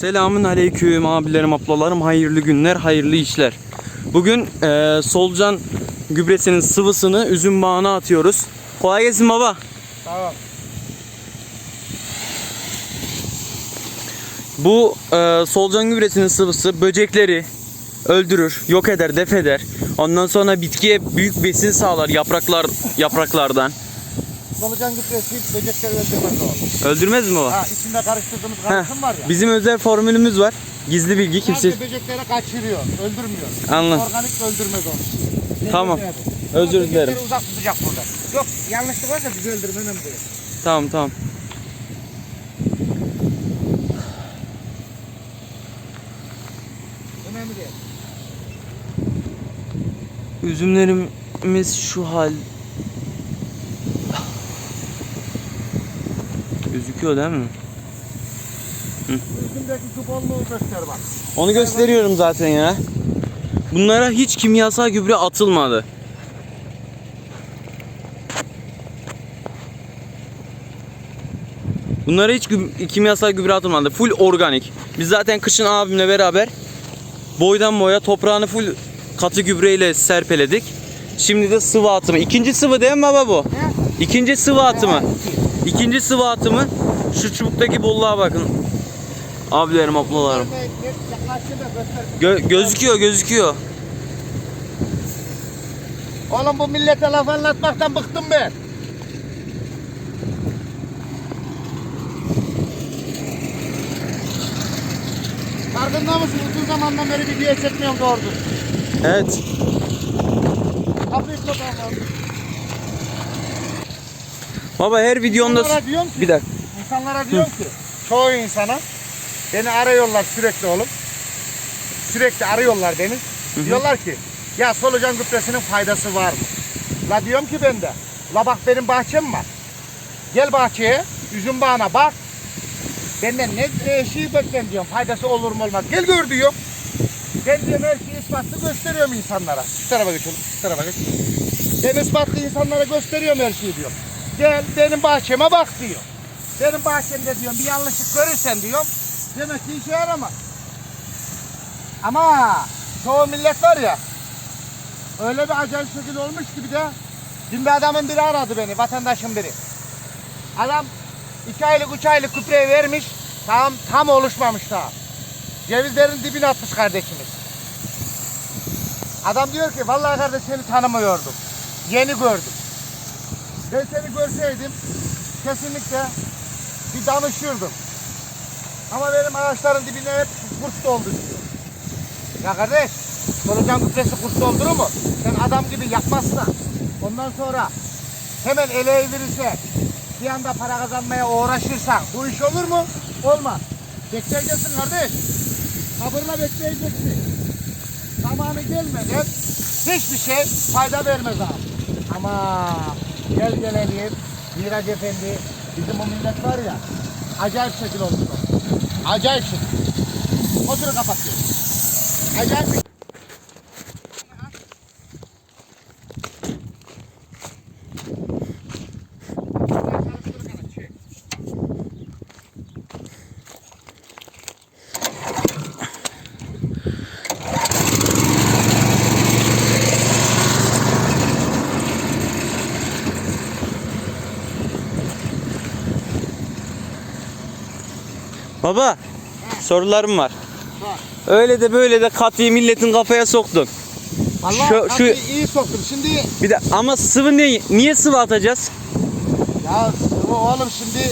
Selamün aleyküm abilerim, ablalarım. Hayırlı günler, hayırlı işler. Bugün eee solucan gübresinin sıvısını üzüm bağına atıyoruz. Kolay gelsin baba. Tamam. Bu eee solucan gübresinin sıvısı böcekleri öldürür, yok eder, def eder. Ondan sonra bitkiye büyük besin sağlar yapraklar yapraklardan. Solucan gübresi böcekleri öldürmez o. Öldürmez mi baba? Ha içinde karıştırdığımız karışım var ya. Bizim özel formülümüz var. Gizli bilgi kimse. Sadece böcekleri kaçırıyor, öldürmüyor. Anladım. Organik öldürmez onu. Tamam. Özür Böcekleri dilerim. uzak tutacak burada. Yok yanlışlık varsa bizi öldürme önemli değil. Tamam tamam. Önemli değil. Üzümlerimiz şu hal. Gözüküyor değil mi? Onu gösteriyorum zaten ya. Bunlara hiç kimyasal gübre atılmadı. Bunlara hiç kimyasal gübre atılmadı. Full organik. Biz zaten kışın abimle beraber boydan boya toprağını full katı gübreyle serpeledik. Şimdi de sıvı atımı. İkinci sıvı değil mi baba bu? İkinci sıvı atımı. İkinci sıvı atımı. Şu çubuktaki bolluğa bakın. Abilerim, ablalarım. Gö- gözüküyor, gözüküyor. Oğlum bu millete laf anlatmaktan bıktım ben. Farkında mısın? Uzun zamandan beri video çekmiyorum doğru. Evet. Hafif fotoğraf Baba her videonda bir dakika. İnsanlara diyorum ki, çoğu insana beni arıyorlar sürekli oğlum. Sürekli arıyorlar beni. Diyorlar ki, ya solucan gübresinin faydası var mı? La diyorum ki ben de, la bak benim bahçem var. Gel bahçeye, üzüm bağına bak. Benden ne eşiği beklen diyorum, faydası olur mu olmaz. Gel gör diyorum. Ben diyorum her şeyi ispatlı gösteriyorum insanlara. Şu tarafa geç oğlum, şu tarafa geç. Ben ispatlı insanlara gösteriyorum her şeyi diyorum. Gel benim bahçeme bak diyor. Benim bahçemde diyorum bir yanlışlık görürsen diyorum. Demek ki işe yaramaz. Ama çoğu millet var ya. Öyle bir acayip şekil olmuş ki bir de. Dün bir adamın biri aradı beni, vatandaşın biri. Adam iki aylık, üç aylık küpreyi vermiş. Tam, tam oluşmamış daha. Cevizlerin dibine atmış kardeşimiz. Adam diyor ki vallahi kardeş seni tanımıyordum. Yeni gördüm. Ben seni görseydim kesinlikle bir danışırdım. Ama benim ağaçların dibine hep kurt doldu diyor. Ya kardeş, solucan gübresi kurt doldurur mu? Sen adam gibi yapmazsan, ondan sonra hemen ele evirirse, bir anda para kazanmaya uğraşırsan bu iş olur mu? Olmaz. Bekleyeceksin kardeş. Sabırla bekleyeceksin. Zamanı gelmeden hiçbir şey fayda vermez abi. Ama gel gelelim Miraç Efendi bizim o millet var ya acayip şekil oldu. Acayip şekil. Motoru kapatıyor. Acayip şekil. Baba, sorularım var. Var. Öyle de böyle de katıyı milletin kafaya soktun. Vallahi Şu- şu, iyi soktum. Şimdi Bir de ama sıvı ne? Niye sıvı atacağız? ya sıvı oğlum şimdi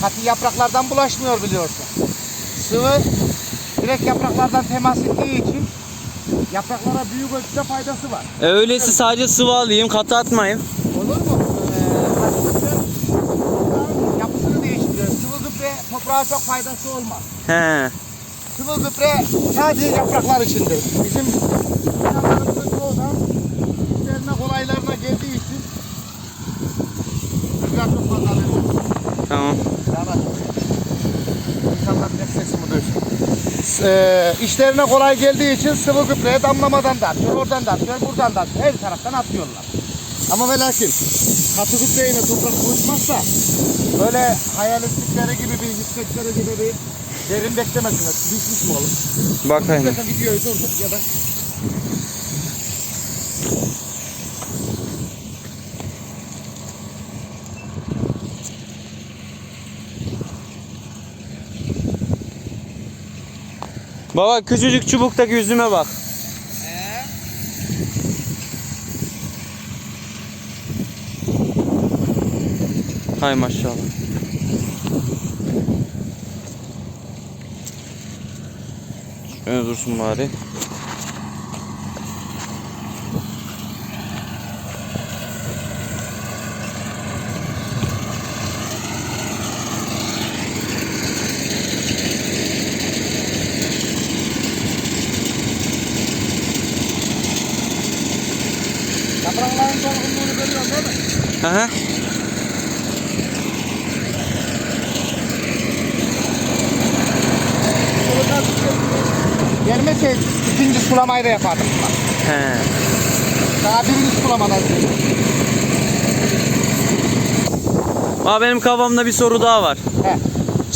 katı yapraklardan bulaşmıyor biliyorsun. Sıvı direkt yapraklardan temas ettiği için yapraklara büyük ölçüde faydası var. E öyleyse sadece sıvı alayım, katı atmayayım. Olur mu? Ee, katı gübre toprağın yapısını değiştiriyor. Sıvı gübre toprağa çok faydası olmaz. He. Sıvı gübre sadece yapraklar içindir. Bizim insanlarımızın çoğu da üzerine kolaylarına geldiği için rüzgar çok fazla vermez. Tamam. Yavaş. İnsanlar nefesimi duysun. Ee, işlerine kolay geldiği için sıvı gübreye damlamadan da atıyor, oradan da atıyor, buradan da atıyor. Her taraftan atıyorlar. Ama ve lakin katı gübreyle toprak buluşmazsa böyle hayal ettikleri gibi bir, hissettikleri gibi bir Derin beklemesinler. Düşmüş mü oğlum? Bakayım. İstersen videoyu durdur ya da Baba küçücük çubuktaki yüzüme bak. Hay maşallah. Şöyle dursun bari. yaprakların dolgunluğunu görüyorsun değil mi? Aha. Solucan Gelmeseydi ikinci sulamayı da yapardım. Bak. He. Daha birinci sulamadan Aa, benim kafamda bir soru daha var. He.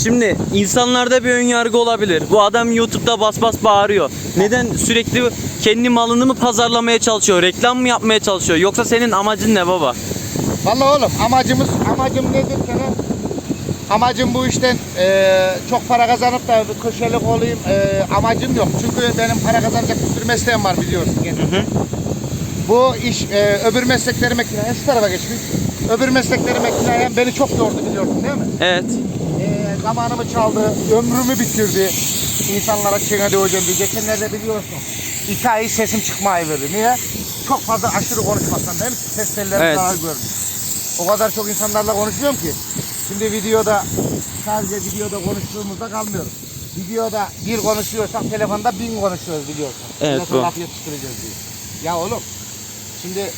Şimdi insanlarda bir ön yargı olabilir. Bu adam YouTube'da bas bas bağırıyor. Neden sürekli kendi malını mı pazarlamaya çalışıyor? Reklam mı yapmaya çalışıyor? Yoksa senin amacın ne baba? Vallahi oğlum amacımız amacım nedir? Amacım bu işten eee, çok para kazanıp da bir köşelik olayım eee, amacım yok. Çünkü benim para kazanacak bir sürü mesleğim var biliyorsun. Yani. Bu iş eee, öbür mesleklerime kinayen şu tarafa geçmiş. Öbür mesleklerime kinayen beni çok yordu biliyorsun değil mi? Evet. Eee, zamanımı çaldı, ömrümü bitirdi. İnsanlara çiğnedi hocam diye. Geçenlerde biliyorsun. İki ay sesim çıkmayı verdi. Niye? Çok fazla aşırı konuşmasam benim ses tellerim Evet. zarar görmüş. O kadar çok insanlarla konuşuyorum ki. Şimdi videoda sadece videoda konuştuğumuzda kalmıyoruz. Videoda bir konuşuyorsak telefonda bin konuşuyoruz biliyorsun. Evet, Nasıl bu. laf yetiştireceğiz diye. Ya oğlum şimdi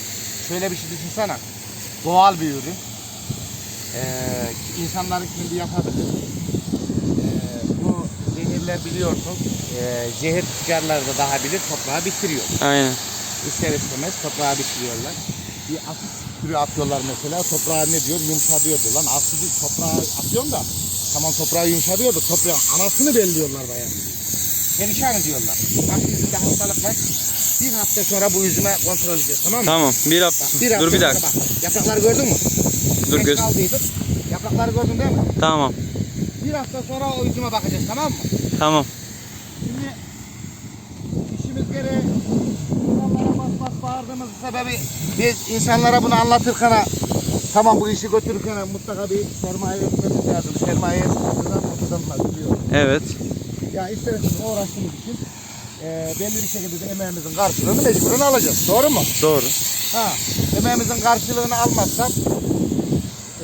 şöyle bir şey düşünsene. Doğal bir ürün. Ee, insanların kendi yapabilir. Ee, bu zehirler biliyorsun. Ee, zehir tüccarları da daha bilir toprağı bitiriyor. Aynen. İster istemez toprağı bitiriyorlar. Bir asit türü atıyorlar mesela. Toprağı ne diyor? Yumuşatıyor diyor. Lan asidi toprağı atıyorsun da tamam toprağı yumuşatıyor da toprağın anasını belliyorlar bayağı. Perişan ediyorlar. Bak yüzünde hastalık var. Bir hafta sonra bu yüzüme kontrol edeceğiz tamam mı? Tamam. Bir Bak, hafta. bir hafta Dur bir dakika. Bak, yaprakları gördün mü? Dur göz. Yaprakları gördün değil mi? Tamam. Bir hafta sonra o yüzüme bakacağız tamam mı? Tamam. Gereği insanlara bas bas bağırdığımız sebebi biz insanlara bunu anlatırken tamam bu işi götürürken mutlaka bir sermaye etmemiz lazım. Sermaye etmemizden ortadan biliyorum. Evet. Ya isterseniz uğraştığımız için e, belli bir şekilde de emeğimizin karşılığını mecburen alacağız. Doğru mu? Doğru. Ha, emeğimizin karşılığını almazsak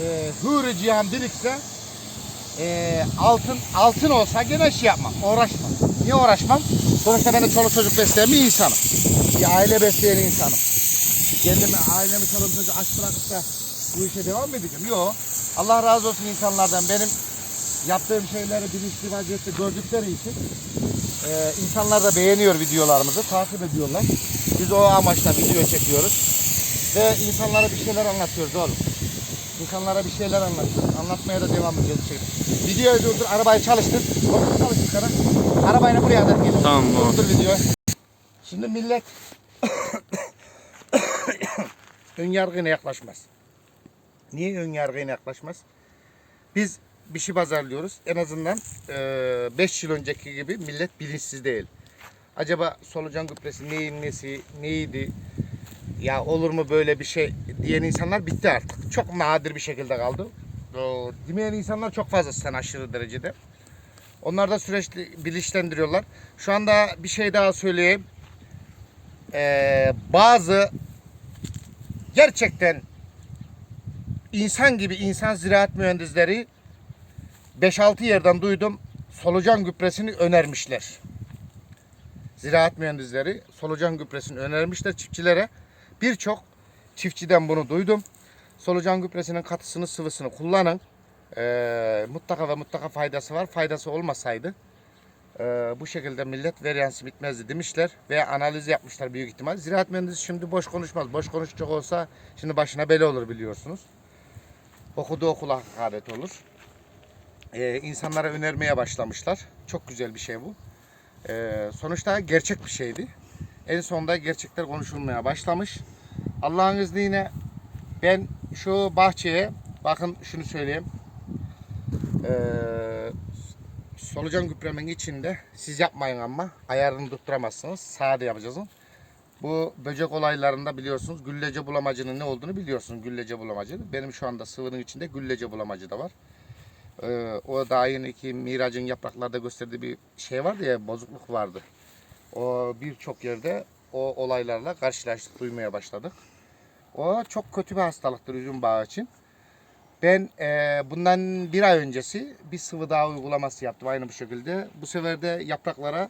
e, huri cihan birikse e, altın altın olsa gene şey yapmam, uğraşmam. Niye uğraşmam? Sonuçta ben de çoluk çocuk besleyen bir insanım. Bir aile besleyen insanım. Kendimi, ailemi, çoluk çocuğu aç bırakıp da bu işe devam mı edeceğim? Yok. Allah razı olsun insanlardan. Benim yaptığım şeyleri bilinçli vaziyette gördükleri için e, insanlar da beğeniyor videolarımızı, takip ediyorlar. Biz o amaçla video çekiyoruz. Ve insanlara bir şeyler anlatıyoruz oğlum. İnsanlara bir şeyler anlatıyoruz. Anlatmaya da devam edeceğiz. Şey. Videoyu durdur, arabayı çalıştır. Korkut çalıştır kana. Arabayla buraya da gel. Tamam, tamam. Durdur videoyu. Şimdi millet ön yargıyla yaklaşmaz. Niye ön yargıyla yaklaşmaz? Biz bir şey pazarlıyoruz. En azından 5 yıl önceki gibi millet bilinçsiz değil. Acaba solucan gübresi neyin nesi, neydi? Ya olur mu böyle bir şey diyen insanlar bitti artık. Çok nadir bir şekilde kaldı. O, Demeyen insanlar çok fazla sen aşırı derecede. Onlar da sürekli bilinçlendiriyorlar. Şu anda bir şey daha söyleyeyim. Ee, bazı gerçekten insan gibi insan ziraat mühendisleri 5-6 yerden duydum solucan gübresini önermişler. Ziraat mühendisleri solucan gübresini önermişler çiftçilere. Birçok çiftçiden bunu duydum. Solucan gübresinin katısını sıvısını kullanın. Ee, mutlaka ve mutlaka faydası var. Faydası olmasaydı ee, bu şekilde millet veryansı bitmezdi demişler ve analiz yapmışlar büyük ihtimal. Ziraat mühendisi şimdi boş konuşmaz. Boş konuşacak olsa şimdi başına bela olur biliyorsunuz. Okuduğu okula hakaret olur. e, insanlara önermeye başlamışlar. Çok güzel bir şey bu. E, sonuçta gerçek bir şeydi. En sonunda gerçekler konuşulmaya başlamış. Allah'ın izniyle ben şu bahçeye bakın şunu söyleyeyim. Ee, solucan gübremin içinde siz yapmayın ama ayarını tutturamazsınız. Sade yapacağız. Bu böcek olaylarında biliyorsunuz güllece bulamacının ne olduğunu biliyorsunuz güllece bulamacı. Benim şu anda sıvının içinde güllece bulamacı da var. Ee, o daha yeni ki Miraç'ın yapraklarda gösterdiği bir şey vardı ya bozukluk vardı. O birçok yerde o olaylarla karşılaştık, duymaya başladık. O çok kötü bir hastalıktır üzüm bağı için. Ben e, bundan bir ay öncesi bir sıvı dağ uygulaması yaptım aynı bu şekilde. Bu sefer de yapraklara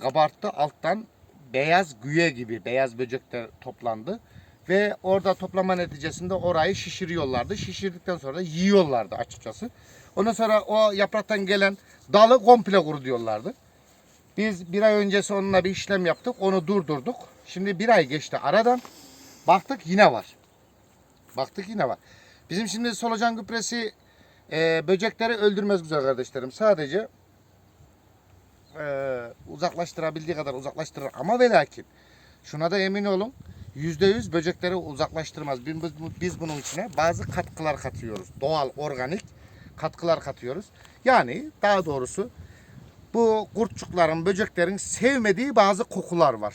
kabarttı alttan beyaz güye gibi beyaz böcekler toplandı. Ve orada toplama neticesinde orayı şişiriyorlardı. Şişirdikten sonra da yiyorlardı açıkçası. Ondan sonra o yapraktan gelen dalı komple kuru diyorlardı. Biz bir ay öncesi onunla bir işlem yaptık. Onu durdurduk. Şimdi bir ay geçti aradan. Baktık yine var. Baktık yine var. Bizim şimdi solucan gübresi e, böcekleri öldürmez güzel kardeşlerim. Sadece e, uzaklaştırabildiği kadar uzaklaştırır. Ama ve lakin şuna da emin olun. Yüzde yüz böcekleri uzaklaştırmaz. Biz, biz bunun içine bazı katkılar katıyoruz. Doğal, organik katkılar katıyoruz. Yani daha doğrusu bu kurtçukların, böceklerin sevmediği bazı kokular var.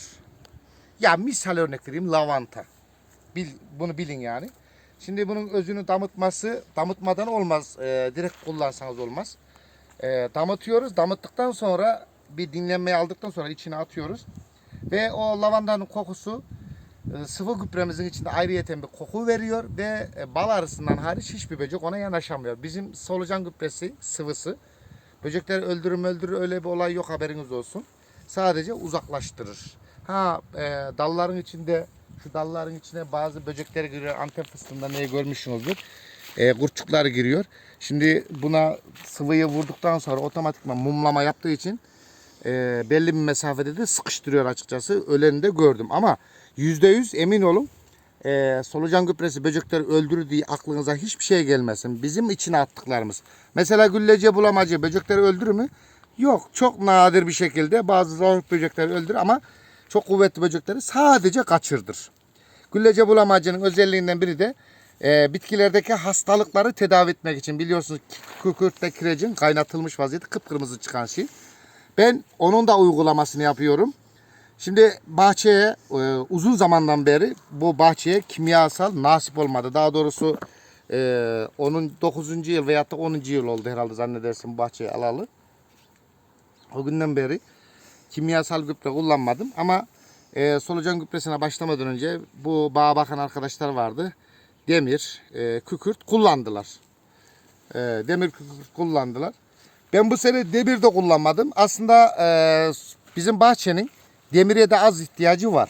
Ya misal örnek vereyim lavanta. Bil, bunu bilin yani. Şimdi bunun özünü damıtması damıtmadan olmaz. Ee, direkt kullansanız olmaz. Ee, damıtıyoruz. Damıttıktan sonra bir dinlenmeye aldıktan sonra içine atıyoruz. Ve o lavandanın kokusu e, sıvı gübremizin içinde ayrıyeten bir koku veriyor ve e, bal arısından hariç hiçbir böcek ona yanaşamıyor. Bizim solucan gübresi sıvısı böcekleri öldürür öldürür öyle bir olay yok haberiniz olsun. Sadece uzaklaştırır. Ha e, dalların içinde şu dalların içine bazı böcekler giriyor. Antep fıstığında neyi görmüşsünüzdür. E, kurtçuklar giriyor. Şimdi buna sıvıyı vurduktan sonra otomatikman mumlama yaptığı için e, belli bir mesafede de sıkıştırıyor açıkçası. Öleni de gördüm ama %100 emin olun e, solucan gübresi böcekleri öldürür diye aklınıza hiçbir şey gelmesin. Bizim içine attıklarımız. Mesela güllece bulamacı böcekleri öldürür mü? Yok. Çok nadir bir şekilde bazı zayıf böcekleri öldürür ama çok kuvvetli böcekleri sadece kaçırdır. Güllece bulamacının özelliğinden biri de e, bitkilerdeki hastalıkları tedavi etmek için biliyorsunuz kükürtte kirecin kaynatılmış vaziyette kıpkırmızı çıkan şey. Ben onun da uygulamasını yapıyorum. Şimdi bahçeye e, uzun zamandan beri bu bahçeye kimyasal nasip olmadı. Daha doğrusu e, onun 9. yıl veyahut da 10. yıl oldu herhalde zannedersin bu bahçeyi alalı. O günden beri kimyasal gübre kullanmadım ama e, solucan gübresine başlamadan önce bu bağa bakan arkadaşlar vardı. Demir, e, kükürt kullandılar. E, demir kükürt kullandılar. Ben bu sene demir de kullanmadım. Aslında e, bizim bahçenin demire de az ihtiyacı var.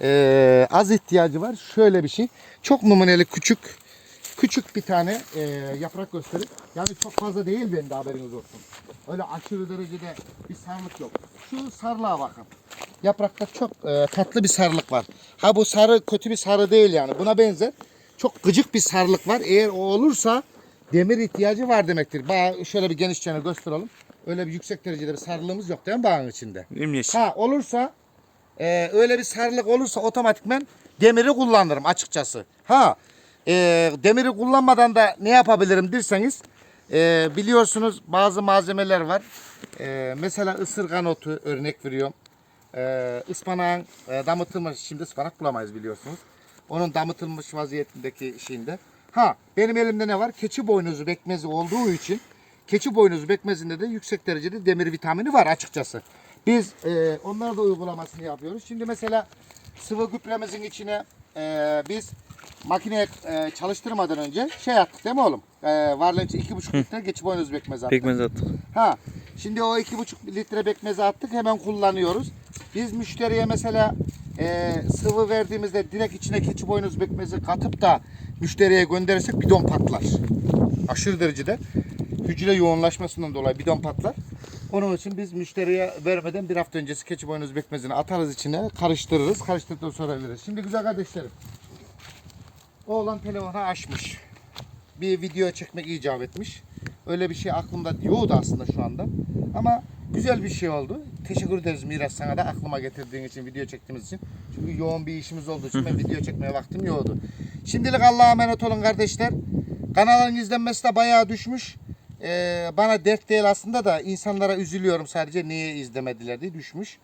E, az ihtiyacı var. Şöyle bir şey. Çok numuneli küçük küçük bir tane e, yaprak gösterip yani çok fazla değil benim de haberiniz olsun. Öyle aşırı derecede bir sarılık yok. Şu sarılığa bakın. Yaprakta çok e, tatlı bir sarılık var. Ha bu sarı kötü bir sarı değil yani. Buna benzer. Çok gıcık bir sarılık var. Eğer o olursa demir ihtiyacı var demektir. Bağı şöyle bir genişçene gösterelim. Öyle bir yüksek derecede bir sarılığımız yok değil mi bağın içinde? Yemyeşil. Ha olursa e, öyle bir sarılık olursa otomatikmen demiri kullanırım açıkçası. Ha e, demiri kullanmadan da ne yapabilirim derseniz e, biliyorsunuz bazı malzemeler var. E, mesela ısırgan otu örnek veriyorum. E, ıspanağın e, damıtılmış şimdi ıspanak bulamayız biliyorsunuz. Onun damıtılmış vaziyetindeki şeyinde. Ha benim elimde ne var? Keçi boynuzu bekmezi olduğu için keçi boynuzu bekmezinde de yüksek derecede demir vitamini var açıkçası. Biz e, onları da uygulamasını yapıyoruz. Şimdi mesela sıvı gübremizin içine e, biz makineye e, çalıştırmadan önce şey attık değil mi oğlum? E, varlığın içine iki buçuk litre keçi boynuzu bekmezi attık. Pekmez attık. Ha, şimdi o iki buçuk litre bekmezi attık hemen kullanıyoruz. Biz müşteriye mesela e, sıvı verdiğimizde direkt içine keçi boynuz bekmezi katıp da müşteriye gönderirsek bidon patlar. Aşırı derecede hücre yoğunlaşmasından dolayı bidon patlar. Onun için biz müşteriye vermeden bir hafta öncesi keçi boynuz bekmezini atarız içine, karıştırırız. Karıştırdıktan sonra veririz. Şimdi güzel kardeşlerim. Oğlan telefonu açmış. Bir video çekmek icap etmiş. Öyle bir şey aklımda yoktu aslında şu anda. Ama güzel bir şey oldu. Teşekkür ederiz Miras sana da aklıma getirdiğin için, video çektiğimiz için. Çünkü yoğun bir işimiz olduğu için ben video çekmeye vaktim yoktu. Şimdilik Allah'a emanet olun kardeşler. Kanalın izlenmesi de bayağı düşmüş. Ee, bana dert değil aslında da insanlara üzülüyorum sadece niye izlemediler diye düşmüş.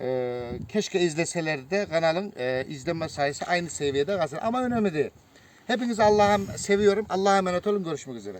Ee, keşke izleselerdi de kanalın e, izlenme sayısı aynı seviyede kalsın. Ama önemli değil. Hepinizi Allah'a seviyorum. Allah'a emanet olun. Görüşmek üzere.